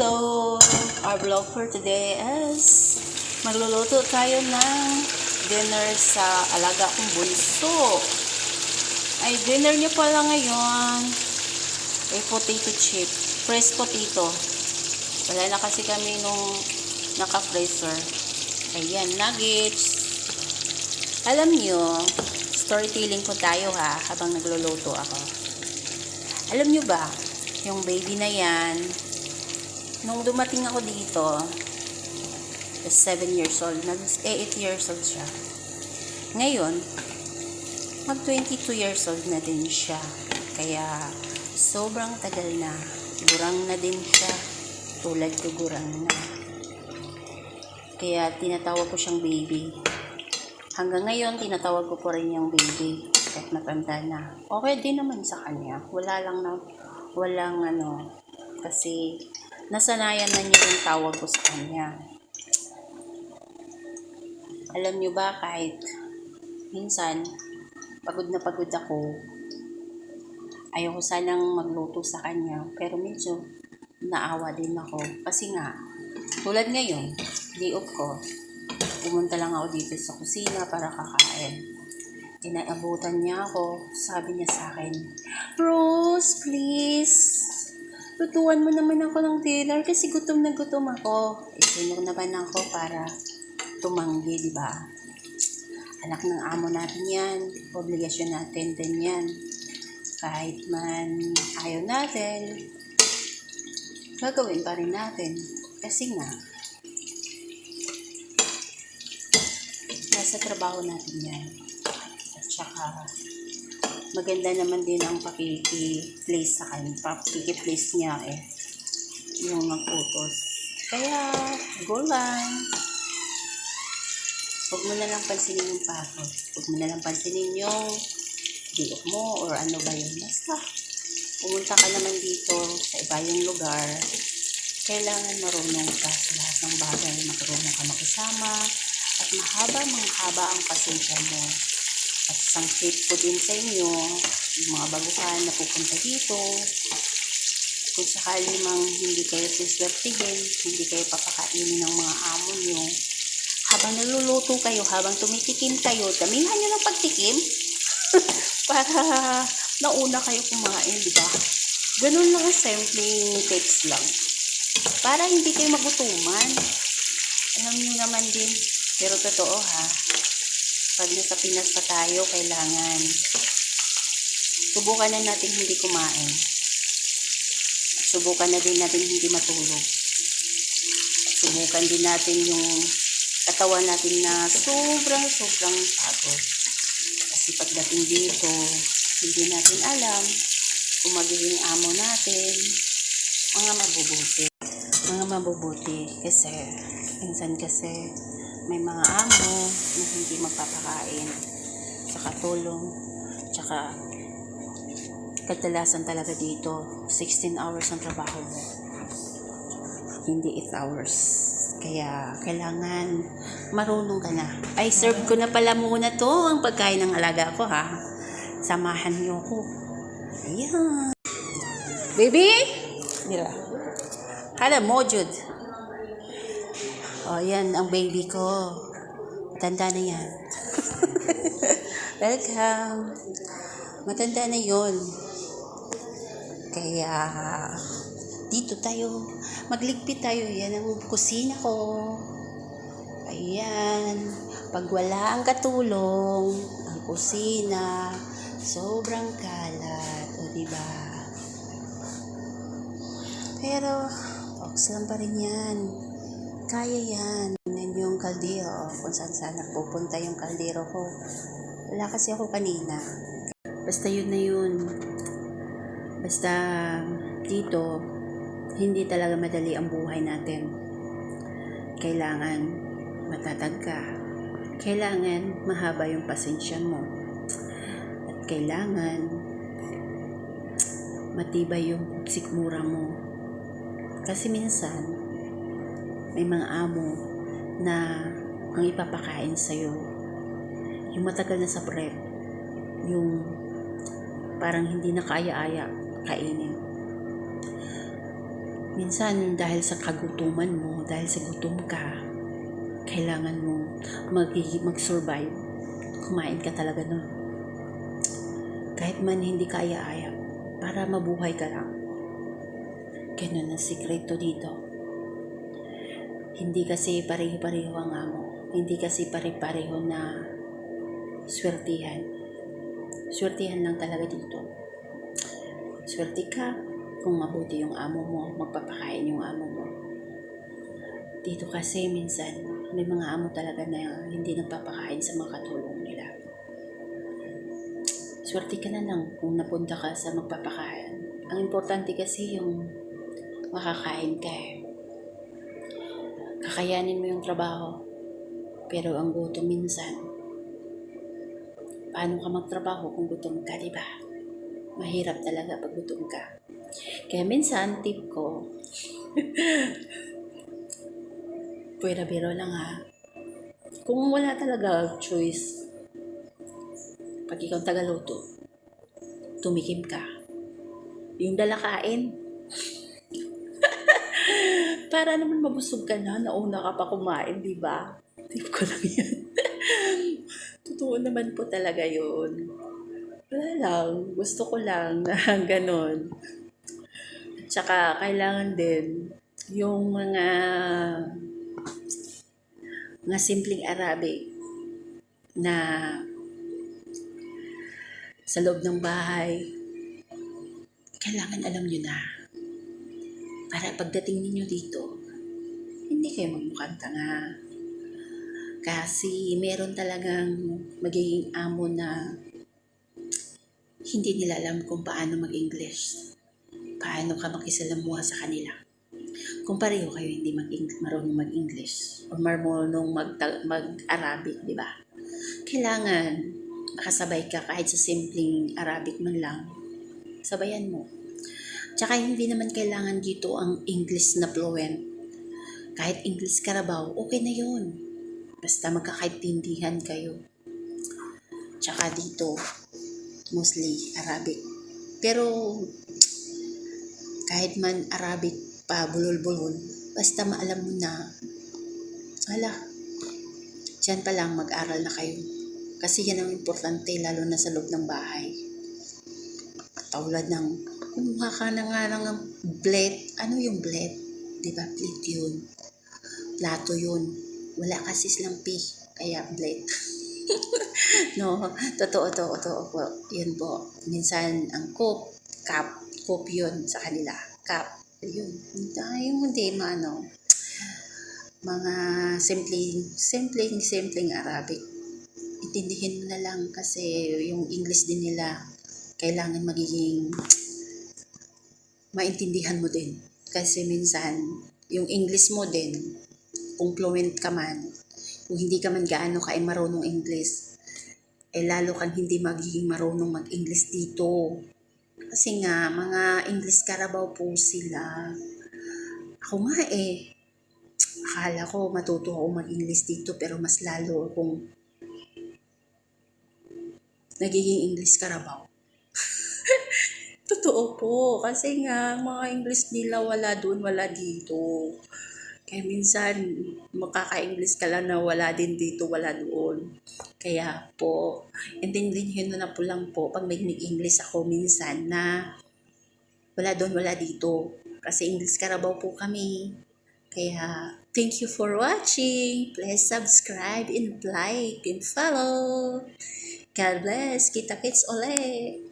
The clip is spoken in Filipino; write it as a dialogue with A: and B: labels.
A: Hello! Our vlog for today is magluluto tayo ng dinner sa alaga kong bunso. Ay, dinner niya pala ngayon ay potato chip. Fresh potato. Wala na kasi kami nung naka-freezer. Ayan, nuggets. Alam niyo, storytelling po tayo ha, habang nagluluto ako. Alam niyo ba, yung baby na yan, nung dumating ako dito, is 7 years old, nag eh, 8 years old siya. Ngayon, mag 22 years old na din siya. Kaya, sobrang tagal na. Gurang na din siya. Tulad ko gurang na. Kaya, tinatawag ko siyang baby. Hanggang ngayon, tinatawag ko po rin yung baby. Kahit matanda na. Okay din naman sa kanya. Wala lang na, walang ano, kasi nasanayan na niya yung tawag ko sa kanya. Alam niyo ba, kahit minsan, pagod na pagod ako, ayoko sanang magluto sa kanya, pero medyo naawa din ako. Kasi nga, tulad ngayon, day off ko, pumunta lang ako dito sa kusina para kakain. Inaabutan niya ako, sabi niya sa akin, Rose, please, lutuan mo naman ako ng dinner kasi gutom na gutom ako. Isinok naman ako para tumanggi, di ba? Anak ng amo natin yan, obligasyon natin din yan. Kahit man ayaw natin, gagawin pa rin natin. Kasi nga, nasa trabaho natin yan. At saka, maganda naman din ang pakiki-place sa kanya. Pakiki-place niya eh. Yung nag-utos. Kaya, go lang. Huwag mo na lang pansinin yung pagod. Huwag mo na lang pansinin yung diok mo or ano ba yun. Basta, pumunta ka naman dito sa iba yung lugar. Kailangan marunong ka sa lahat ng bagay. Marunong ka makisama. At mahaba, mahaba ang pasensya mo. At isang tip ko din sa inyo, yung mga baguhan na pupunta dito, kung sakali mang hindi kayo siswertihin, hindi kayo papakainin ng mga amo nyo, habang naluluto kayo, habang tumitikim kayo, damihan nyo ng pagtikim para nauna kayo kumain, di ba? Ganun lang ang simpleng tips lang. Para hindi kayo magutuman. Alam nyo naman din, pero totoo ha, pag nasa Pinas pa tayo, kailangan subukan na natin hindi kumain. Subukan na din natin hindi matulog. Subukan din natin yung katawan natin na sobrang sobrang pagod. Kasi pagdating dito, hindi natin alam kung magiging amo natin, mga mabubuti. Mga mabubuti kasi minsan kasi may mga amo na hindi magpapakain sa katulong. Tsaka kadalasan talaga dito 16 hours ang trabaho mo. Hindi 8 hours. Kaya kailangan marunong ka na. Ay serve ko na pala muna to ang pagkain ng alaga ko ha? Samahan niyo ko ayan. Baby? Nila. Hala mo Jude oh yan ang baby ko. Matanda na yan. Welcome. Matanda na yon kaya dito tayo. Magligpit tayo. Yan ang kusina ko. Ayan. Pag wala ang katulong ang kusina sobrang kalat. O diba? Pero ox lang pa rin yan kaya yan. Tingnan yung kaldero kung saan saan nagpupunta yung kaldero ko. Wala kasi ako kanina. Basta yun na yun. Basta dito hindi talaga madali ang buhay natin. Kailangan matatag ka. Kailangan mahaba yung pasensya mo. At kailangan matibay yung sikmura mo. Kasi minsan may mga amo na ang ipapakain sa'yo yung matagal na sa prep yung parang hindi na kaya-aya kainin Minsan dahil sa kagutuman mo, dahil sa gutom ka, kailangan mo mag- mag-survive. Kumain ka talaga nun. Kahit man hindi kaya-aya, para mabuhay ka lang. Ganun ang sikreto dito. Hindi kasi pareho-pareho ang amo. Hindi kasi pare-pareho na swertihan. Swertihan lang talaga dito. Swerte ka kung mabuti yung amo mo, magpapakain yung amo mo. Dito kasi minsan, may mga amo talaga na hindi nagpapakain sa mga katulong nila. Swerte ka na lang kung napunta ka sa magpapakain. Ang importante kasi yung makakain ka eh. Kakayanin mo yung trabaho. Pero ang gutom minsan, paano ka magtrabaho kung gutom ka, di ba? Mahirap talaga pag gutom ka. Kaya minsan, tip ko, pwera biro lang ha. Kung wala talaga choice, pag ikaw tagaluto, tumikim ka. Yung dalakain, para naman mabusog ka na, nauna ka pa kumain, di ba? Tip ko lang yan. Totoo naman po talaga yun. Wala lang, gusto ko lang na ganun. At saka, kailangan din yung mga mga simpleng Arabic na sa loob ng bahay, kailangan alam nyo na. Para pagdating ninyo dito, hindi kayo magmukhang tanga. Kasi meron talagang magiging amo na hindi nila alam kung paano mag-English. Paano ka makisalamuha sa kanila. Kung pareho kayo hindi mag marunong mag-English o marunong mag mag-Arabic, di ba? Kailangan makasabay ka kahit sa simpleng Arabic man lang. Sabayan mo. Tsaka hindi naman kailangan dito ang English na fluent. Kahit English Carabao, okay na yun. Basta magkakaintindihan kayo. Tsaka dito, mostly Arabic. Pero kahit man Arabic pa bulol-bulol, basta maalam mo na, hala, dyan pa lang mag-aral na kayo. Kasi yan ang importante, lalo na sa loob ng bahay. Katulad ng, kumuha ka na nga ng blade. Ano yung blade? Di ba? Plate yun. Plato yun. Wala kasi silang P. Kaya blade. no, totoo, totoo, totoo po. Yun po. Minsan, ang cup, cup, cup yun sa kanila. Cup. Yun. Yung hindi maano, mga simpleng, simpleng, simpleng Arabic. Intindihin mo na lang kasi yung English din nila, kailangan magiging maintindihan mo din. Kasi minsan, yung English mo din, kung fluent ka man, kung hindi ka man gaano ka ay marunong English, eh lalo kang hindi magiging marunong mag-English dito. Kasi nga, mga English Carabao po sila. Ako nga eh, akala ko matuto ako mag-English dito pero mas lalo kung nagiging English Carabao. Totoo po. Kasi nga, mga English nila wala doon, wala dito. Kaya minsan, makaka-English ka lang na wala din dito, wala doon. Kaya po, intindihin na po lang po pag may English ako minsan na wala doon, wala dito. Kasi English Carabao po kami. Kaya, thank you for watching. Please subscribe and like and follow. God bless. Kita-kits ulit.